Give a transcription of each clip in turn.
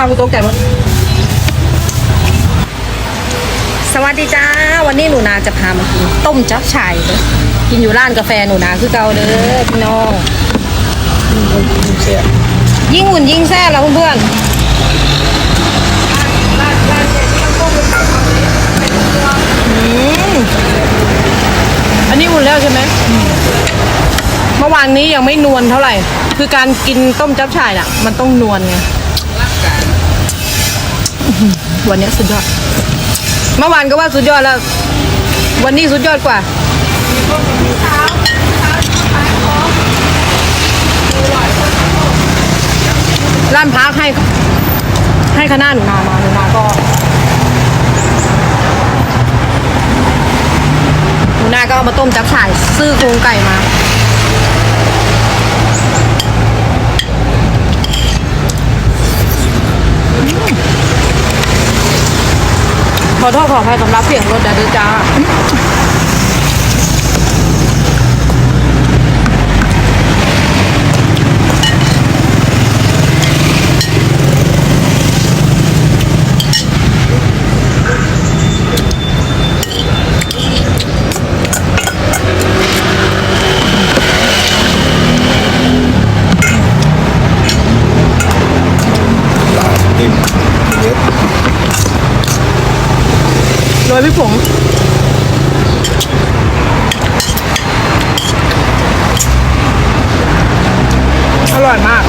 าวกูตกใจหมดสวัสดีจ้า วันนี้หนูนาจะพามากินต้มจับฉ่ายกินอยู่ร้านกาแฟหนูนาคือเก่าเด้อพี่น้องยิ่งหุ่นยิ่งแซ่แล้วเพื่อนอันนี้อุ่นแล้วใช่ไหมเมื่อวานนี้ยังไม่นวลเท่าไหร่ คือการกินต้มจับฉ่ายน่ะ มันต้องนวลไง วันนี้สุดยอด เมื่อวานก็ว่าสุดยอดแล้ว วันนี้สุดยอดกว่าร้านพักให้ ให้คณะหนูนามาหนูนาก็หนูนาก็เอามาต้มจับฉ่ายซื้อโครงไก่มา ขอโทษขออภัยสำหรับเสียงรถเดี๋ยวด้วยจ้าเยอะ โรยพริกผงอร่อยมาก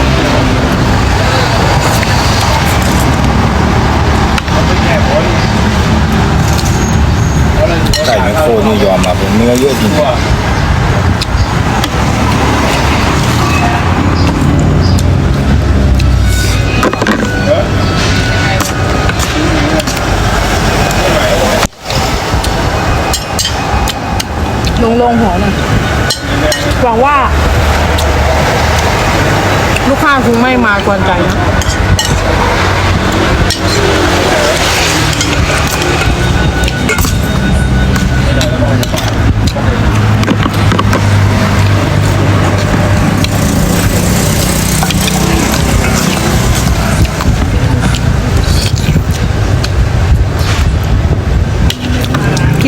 ไก่แมคโครนี่ยอมรับเนื้อเยอะจริง อหน่อยหวังว่า ลูกค้าคงไม่มากวนใจนะ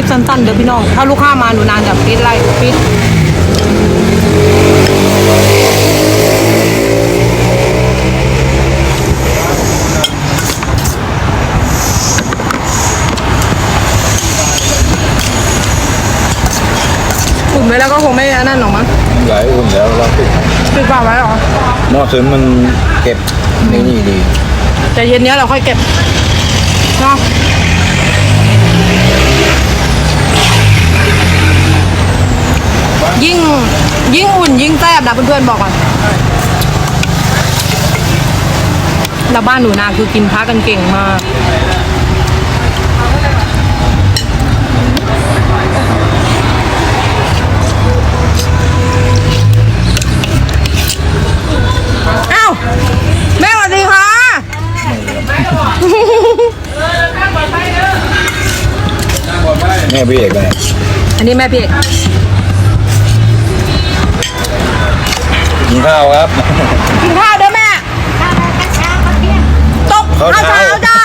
ปสั้นๆเดี๋ยวพี่น้อง ถ้าลูกค้ามาหนูนานจะปิดไลฟ์ปิดอุ่นไว้แล้วก็คงไม่อันนั่นหรอกมั้งหลายอุ่นแล้วเราติดปิดฝาไว้หรอนอกจากมันเก็บในนี่ดี แต่เย็นเนี้ยเราค่อยเก็บเนาะ ยิ่งยิ่งอุ่นยิ่งแซ่บนะเพื่อนๆบอกก่อนแล้วบ้านหนูนาคือกินพักกันเก่งมากอ้าวแม่สวัสดีค่ะแม่พี่เอกไปไหนอันนี้แม่พี่เอก กินข้าวครับ กินข้าวเด้อแม่ตกข้าวข้าวเช้าเช้าจ้า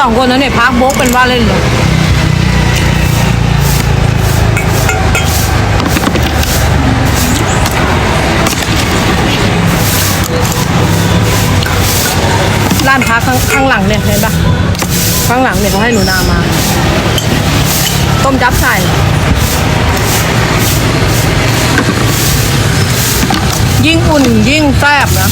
สองคนนั้นเนี่ยพักโบกเป็นว่าเล่นเลยร้านพักข้างข้างหลังเนี่ยเห็นปะข้างหลังเนี่ยเขาให้หนูนามา ต้มจับใข่ยิ่งอุ่นยิ่งแซ่บนะ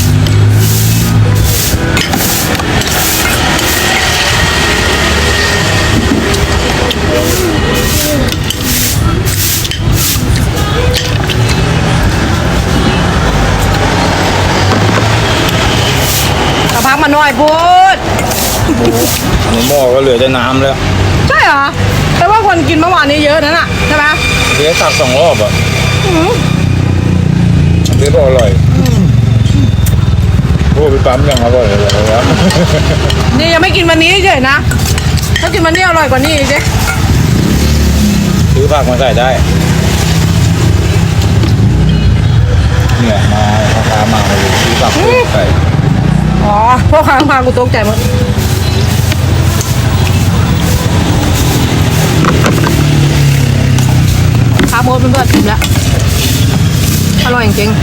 หน่อยพูดในหม้อก็เหลือแต่น้ำแล้วใช่เหรอแต่ว่าคนกินเมื่อวานนี้เยอะนั่นน่ะใช่ไหมเดี๋ยวตักสองรอบอะเดี๋ยวก็อร่อยโอ้ไปปั๊มยังอร่อยเลยครับนี่ยังไม่กินวันนี้เฉยนะถ้ากินวันนี้อร่อยกว่านี้อีกสิซื้อผักมาใส่ได้เนี่ยมาพ่อค้ามาเลยซื้อผักใส่ อ๋อพวกค้างพากูตกใจหมดขาโมดเป็นเพื่อนๆอิ่มแล้ว อร่อยจริงๆ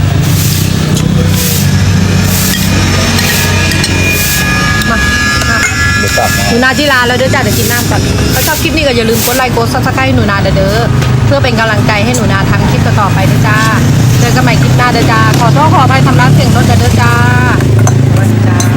มามาเดี๋ยวตักมาหนูนาที่ร้านแล้วเด้อจ้าเดี๋ยวกินน้ำก่อนถ้าชอบคลิปนี้ก็อย่าลืมกดไลค์กดซับสไครต์หนูนาเด้อเด้อเพื่อเป็นกำลังใจให้หนูนาทำคลิปต่อๆไปเด้อจ้า เจอกันใหม่คลิปหน้าเด้อจ้า ขอโทษขออภัยทำร้านเสียงรถเด้อจ้า Basta.